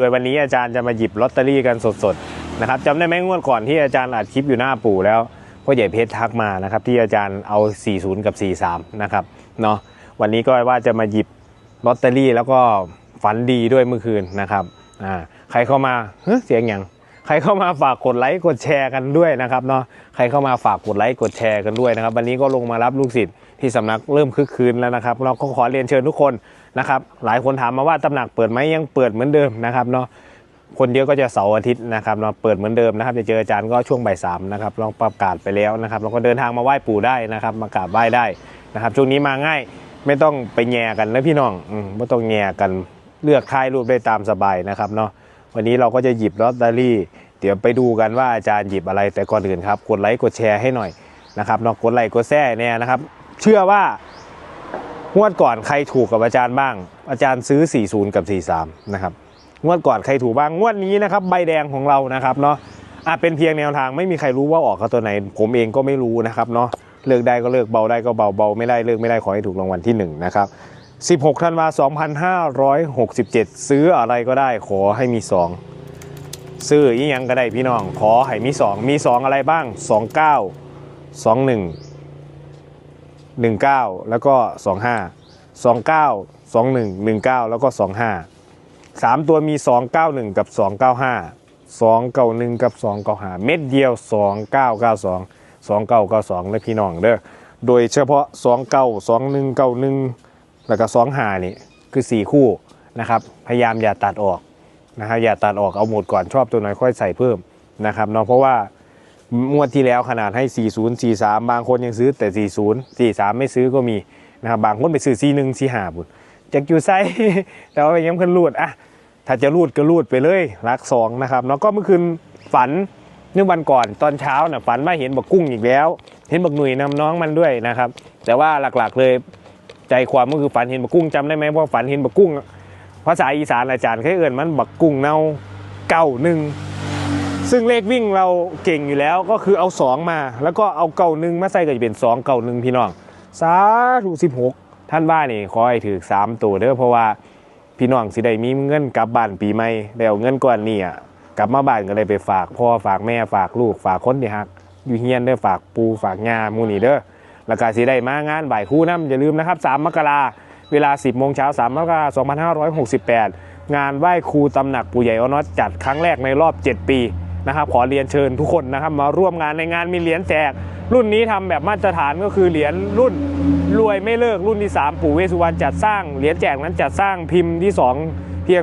โดยวันนี้อาจารย์จะมาหยิบลอตเตอรี่กันสดๆนะครับจำได้ไหมงวดก่อนที่อาจารย์อัดคลิปอยู่หน้าปู่แล้วพ่อใหญ่เพชรทักมานะครับที่อาจารย์เอา 40 กับ 43 นะครับเนาะวันนี้ก็ว่าจะมาหยิบลอตเตอรี่แล้วก็ฝันดีด้วยเมื่อคืนนะครับอ่าใครเข้ามาเฮสียงอย่ง ใครเข้ามาฝากกดไลค์กดแชร์กันด้วยนะครับเนาะใครเข้ามาฝากกดไลค์กดแชร์กันด้วยนะครับ วันนี้ก็ลงมารับลูกศิษย์ที่สำนักเริ่มคึกคืนแล้วนะครับ เราก็ขอเรียนเชิญทุกคนนะครับ หลายคนถามมาว่าตำหนักเปิดไหมยังเปิดเหมือนเดิมนะครับเนาะคนเยอะก็จะเสาร์อาทิตย์นะครับเราเปิดเหมือนเดิมนะครับ จะเจออาจารย์ก็ช่วงบ่ายสามนะครับลองประกาศไปแล้วนะครับเราก็เดินทางมาไหว้ปู่ได้นะครับ มากราบไหว้ได้นะครับช่วงนี้มาง่ายไม่ต้องไปแย่กันนะพี่น้องไม่ต้องแย่กันเลือกถ่ายรูปได้ตามสบายนะครับเนาะ วันนี้เราก็จะหยิบลอตเตอรี่ เดี๋ยวไปดูกันว่าอาจารย์หยิบอะไรแต่ก่อนอื่นครับกดไลค์กดแชร์ให้หน่อยนะครับนาะกดไลค์กดแชร์เนี่ยนะครับ เชื่อว่างวดก่อนใครถูกกับอาจารย์บ้าง อาจารย์ซื้อ 40 กับ 43 นะครับงวดก่อนใครถูกบ้างงวดนี้นะครับใบแดงของเรานะครับเนาะอะเป็นเพียงแนวทางไม่มีใครรู้ว่าออกเขาตัวไหน ผมเองก็ไม่รู้นะครับเนาะเลือกได้ก็เลือกเบาได้ก็เบาเบาไม่ได้เลือกไม่ได้ขอให้ถูกรางวัลที่หนึ่งนะครับ 16ธันวา2567 ซื้ออะไรก็ได้ขอให้มี 2 ซื้ออีหยังก็ได้พี่น้อง ขอให้มี 2 มี 2 อะไรบ้าง 29 21 19 แล้วก็ 25 29 21 19 แล้วก็ 25สามตัวมี 291 กับ 295 291 กับ 295 เม็ดเดียว 2992 2992นะพี่น้องเด้อโดยเฉพาะ 29 2191 แล้วก็25นี่คือ 4 คู่นะครับ พยายามอย่าตัดออกนะครับอย่าตัดออกเอาหมดก่อนชอบตัวไหนค่อยใส่เพิ่มนะครับเนาะเพราะว่างวดที่แล้วขนาดให้ 40 43 บางคนยังซื้อแต่ 40 43 ไม่ซื้อก็มีนะครับบางคนไปซื้อ 41 45บุญจากอยู่ไซแต่ว่ายังเพิ่นรูดอะถ้าจะรูดก็รูดไปเลยรักสองนะครับแล้วก็เมื่อคืนฝันเมื่อวันก่อนตอนเช้าน่ะฝันว่าเห็นบักกุ้งอีกแล้ว เห็นบักหนุ่ยนำน้องมันด้วยนะครับ แต่ว่าหลักๆเลย ใจความก็คือฝันเห็นบักกุ้งจำได้ไหมว่าฝันเห็นบักกุ้ง ภาษาอีสานอาจารย์เคยเอ่นมันบักกุ้งเน่าเก้าหนึ่งซึ่งเลขวิ่งเราเก่งอยู่แล้วก็คือเอาสองมา แล้วก็เอาเก้าหนึ่งมาใส่ก็จะเป็นสองเก้าหนึ่งพี่น้องสาธุสิบหกท่านว่านี่ขอให้ถือสามตัวเด้อเพราะว่าพี่น้องสิได้มีเงินกลับบ้านปีใหม่แล้วเงินก้อนนี้อะกลับมาบ้านก็เลยไปฝากพ่อฝากแม่ฝากลูกฝากคนที่ฮัก อยู่เฮียนเด้อฝากปูฝากยาหมูนี่เด้อ แล้วก็สิได้มางานบ่ายคู่น้ำอย่าลืมนะครับ 3 มกราเวลา 10 โมงเช้า 3 มกราคม 2568 งานไหว้ครูตำหนักปู่ใหญ่ออนอตจัดครั้งแรกในรอบ 7 ปีนะครับ ขอเรียนเชิญทุกคนนะครับ มาร่วมงานในงานมีเหรียญแจก รุ่นนี้ทำแบบมาตรฐานก็คือเหรียญรุ่นรวยไม่เลิกรุ่นที่ 3 ปู่เวสุวรรณจัดสร้างเหรียญแจกนั้นจัดสร้างพิมพ์ที่ 2 เพียง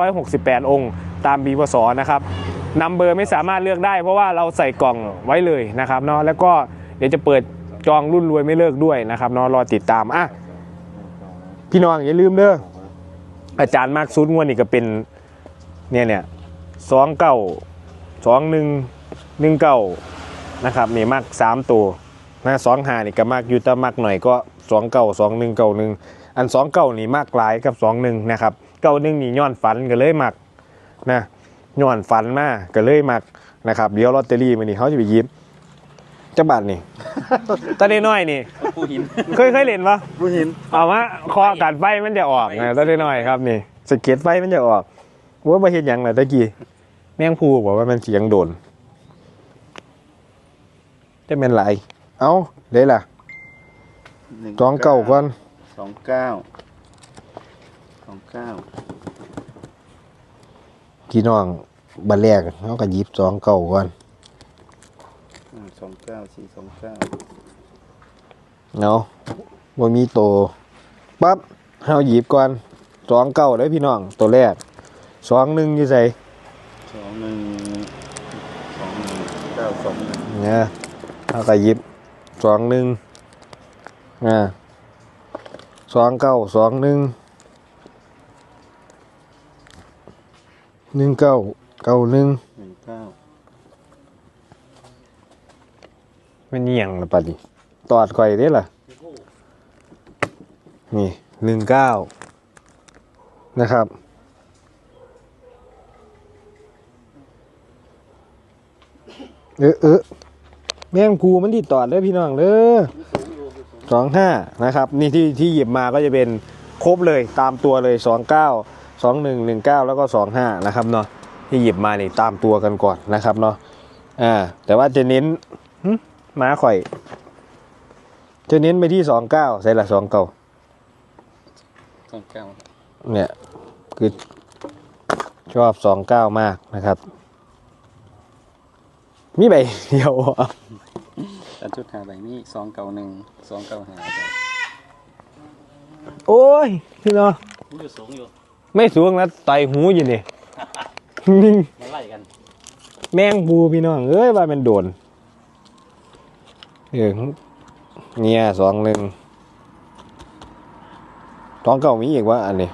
2,568 องค์ ตามบีวสนะครับนัมเบอร์ไม่สามารถเลือกได้ เพราะว่าเราใส่กล่องไว้เลยนะครับเนาะแล้วก็เดี๋ยวจะเปิด จองรุ่นรวยไม่เลิกด้วยนะครับเนาะรอติดตามอะพี่น้องอย่าลืมเด้ออาจารย์มาร์คซุดงวดนี่ก็เป็นเนี่ยเนี่ยสองเก้าสองหนึ่งหนึ่งเก้านะครับนี่มากสามตัวนะสองหานี่ก็มากอยู่แต่มากหน่อยก็สองเก้าสองหนึ่งเก้าหนึ่งอันสองเก้านี่มากหลายกับสองหนึ่งนะครับเก้าหนึ่งนี่ย้อนฝันก็เลยมักนะย้อนฝันมากก็เลยมักนะครับเดี๋ยวลอตเตอรี่มันนี่เขาจะไปยิบจังบาทนี่ ตอนน้อยๆนี่ผู้หินเคยเคยเล่นปะผู้หินเอามาคอกัดไฟมันจะออกนะตอนน้อยๆครับนี่สะเก็ตไฟมันจะออกว่ามาเห็นยังไงตะกี้แมงภูบอกว่ามันเสียงโดนจะเป็นไรเอาเด้ล่ะหนึ่สองเก้าก่อนสองเก้าสองเก้าพี่น้องบันแรกเขาก็หยิบสองเก้าก่อนอืม สองเก้าสี่สองเก้าเนาะว่ามีโตปั๊บเขาหยิบก่อนสองเก้าได้พี่น้อง ตัวแรกสองหนึ่งอยู่ใส่สองหนึ่งสองหนึ่งเก้าสองหนึ่งเนี่ยเขาก็หยิบสองหนึ่งอ่าสองเก้าสองหนึ่งหนึ่งเก้าเก้าหนึ่ง หนึ่งเก้าไม่เนียงละปะดิตอดก่อยได้ล่ะ นี่หนึ่งเก้านะครับ เออเออแม่งภูมันที่ตอดเด้อพี่น้องเด้อสองห้านะครับ นี่ที่ที่หยิบมาก็จะเป็นครบเลยตามตัวเลยสองเก้าสองหนึ่งหนึ่งเก้าแล้วก็สองห้านะครับเนาะที่หยิบมานี่ตามตัวกันก่อนนะครับเนาะอ่าแต่ว่าจะเน้น ม้าข่อย จะเน้นไปที่สองเก้าใส่ละสองเก้าสองเก้าเนี่ย คือชอบสองเก้ามากนะครับ มีใบเดียวอะแต่ชุดหาใบนี้สองเก้าหนึ่งสองเก้าหาโอ้ยพี่เนาะผู้อยู่สูงอยู่ไม่สูงนะไตหูอยู่นี่นิ่งมาไล่กัน แมงปูพี่น้องเอ้ยว่ามันโดน เออเนี่ยสองหนึ่งท้องเก่ามีอีกว่าอันนี้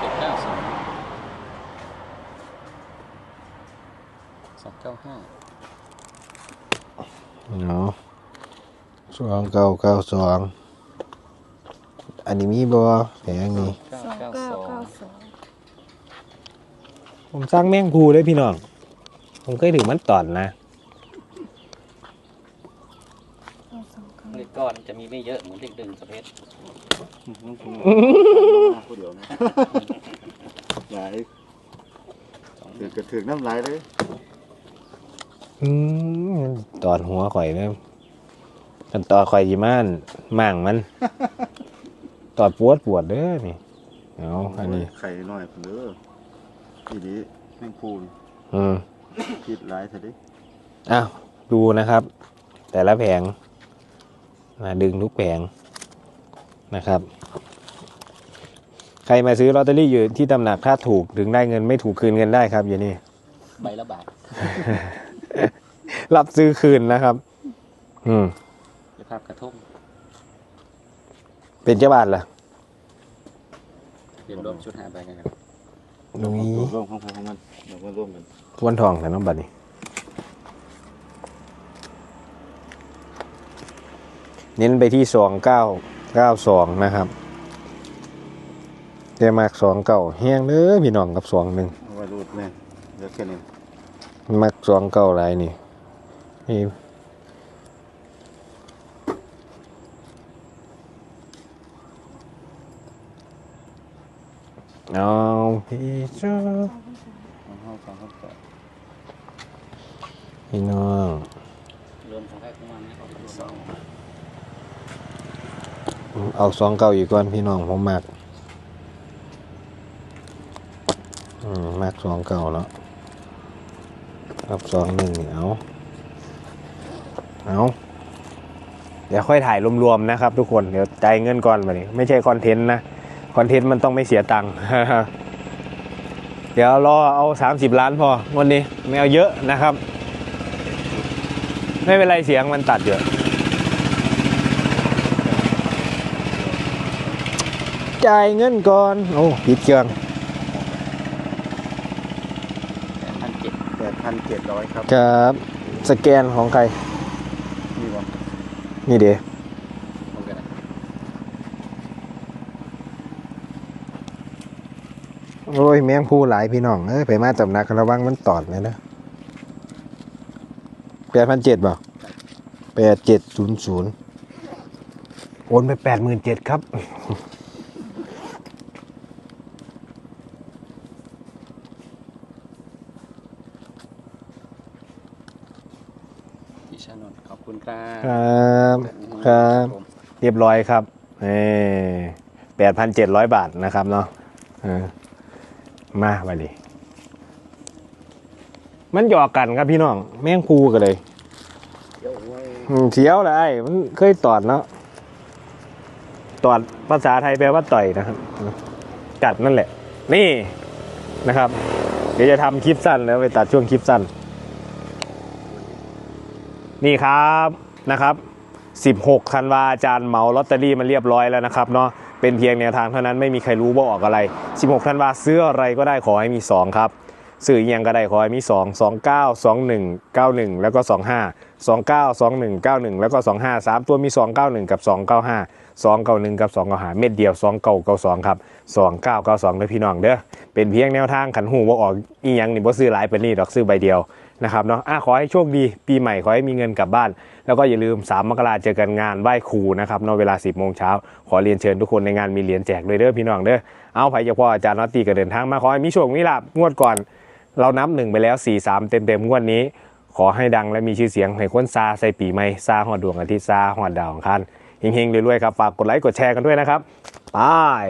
เจ็ดเก้าสองเก้าห้าเนาะสองเก้าเก้าสองอันนี้มีบ่แผงนี้าสองเก้างเก้าสองผมสร้างแมงภูเลยพี่น้อง ผมเคยถือมันตอนนะ เก้าสองเก้อนจะมีไม่เยอะเหมือนเลขดึงสเปซผู้เดียวนะหลายถือกระถือน้ำลายเลยอืมตอดหัวข่อยเนี่ยกันตอดข่อยยีม่านม่างมัน ตอดปวดปวดเด้อนี่เอาอันนี้ไข่น้อยเด้อทีนี้แมงพูนอืมคิดหลายเถอะดิอ้าวดูนะครับ แต่ละแผง มาดึงทุกแผงนะครับ ใครมาซื้อลอตเตอรี่อยู่ที่ตำหนักถ้าถูกถึงได้เงินไม่ถูกคืนเงินได้ครับอย่างนี้ใบละบาทรับซื้อคืนนะครับ อืมหรือภาพกระทงเป็นเจ้าบ้านล่ะเรียนรวมชุดหาใบกันครับตรงนี้ร่วมของของมันเราก็ร่วมกันทวนทองแต่น้องบัตรนี่ เน้นไปที่สองเก้าเก้าสองนะครับเดมากสองเก้าแห้งเด้อพี่น้องกับสองหนึ่งเอาไว้รูดแม่เดี๋ยวแค่นี้มักสองเก้าหลายนี่นี่เอาพี่เจ้าของห้องสองห้องแปดพี่น้องรวมของใครของมันนะครับรวมสอง เอาสองเก้าอีกก่อนพี่น้องผมมักอืมมักสองเก้าแล้วครับสองหนึ่งเอาเอาเดี๋ยวค่อยถ่ายรวมๆนะครับ ทุกคนเดี๋ยวจ่ายเงินก่อนมาดิไม่ใช่คอนเทนต์นะคอนเทนต์มันต้องไม่เสียตังค์เดี๋ยวรอเอา 30 ล้านพอวันนี้ไม่เอาเยอะนะครับ ไม่เป็นไรเสียงมันตัดเยอะ จ่ายเงินก่อน โอ้ปิดเครื่องพันเจ็ดแปดพันเจ็ดร้อยครับ ครับ สแกนของใครมีบ่นี่เดี๋ยวผมกันนะโอ้ยแมงผู้หลายพี่น้องเอ้ยไปมาตำหนักระวังมันตอดเลยนะแปดพันเจ็ดบ่แปดเจ็ดศูนย์ศูนย์โอนไปแปดหมื่นเจ็ดครับ พี่ชานนท์ขอบ ครับครับเรียบร้อยครับแปดพันเจ็ดร้อยบาทนะครับเนาะมาไปดิมันหยอกกันครับพี่น้อง แม่งพูกันเลยเฉียวเสียวเลยมันเคยตอดเนาะตอดภาษาไทยแปลว่าต่อยนะครับ กัดนั่นแหละ นี่นะครับ เดี๋ยวจะทำคลิปสั้นแล้วไปตัดช่วงคลิปสั้น นี่ครับ นะครับ 16ธันวาอาจารย์เหมาลอตเตอรี่มันเรียบร้อยแล้วนะครับเนาะเป็นเพียงแนวทางเท่านั้นไม่มีใครรู้ว่าออกอะไร 16ธันวาซื้ออะไรก็ได้ขอให้มี 2 ครับซื้อยังก็ได้ขอให้มี 2 29 21 91 แล้วก็ 25 29 21 91 แล้วก็ 25 3 ตัวมี 291 กับ 295 291 กับ 295 เม็ดเดียว 2992 ครับ 2992เด้อพี่น้องเด้อเป็นเพียงแนวทางขันหูว่าออกอีหยังนี่บ่ซื้อหลายเปานนี้ดอกซื้อใบเดียว นะครับเนาะอะขอให้โชคดีปีใหม่ขอให้มีเงินกลับบ้าน แล้วก็อย่าลืม 3 มกราเจอกันงานไหว้ครูนะครับเนาะเวลา 10โมงเช้าขอเรียนเชิญทุกคนในงานมีเหรียญแจกเลยเด้อพี่น้องเด้อเอาไผจะพ่ออาจารย์นอตตีก็เดินทางมาขอให้มีโชคมีลาบงวดก่อน เรานับหนึ่งไปแล้ว 4 3เต็มเต็มๆงวดนี้ ขอให้ดังและมีชื่อเสียงให้คนซาใส่ปีใหม่ซาหอดดวงอาทิตย์ซาหอดดาวของคันเฮงๆรวยๆครับฝากกดไลค์กดแชร์กันด้วยนะครับบาย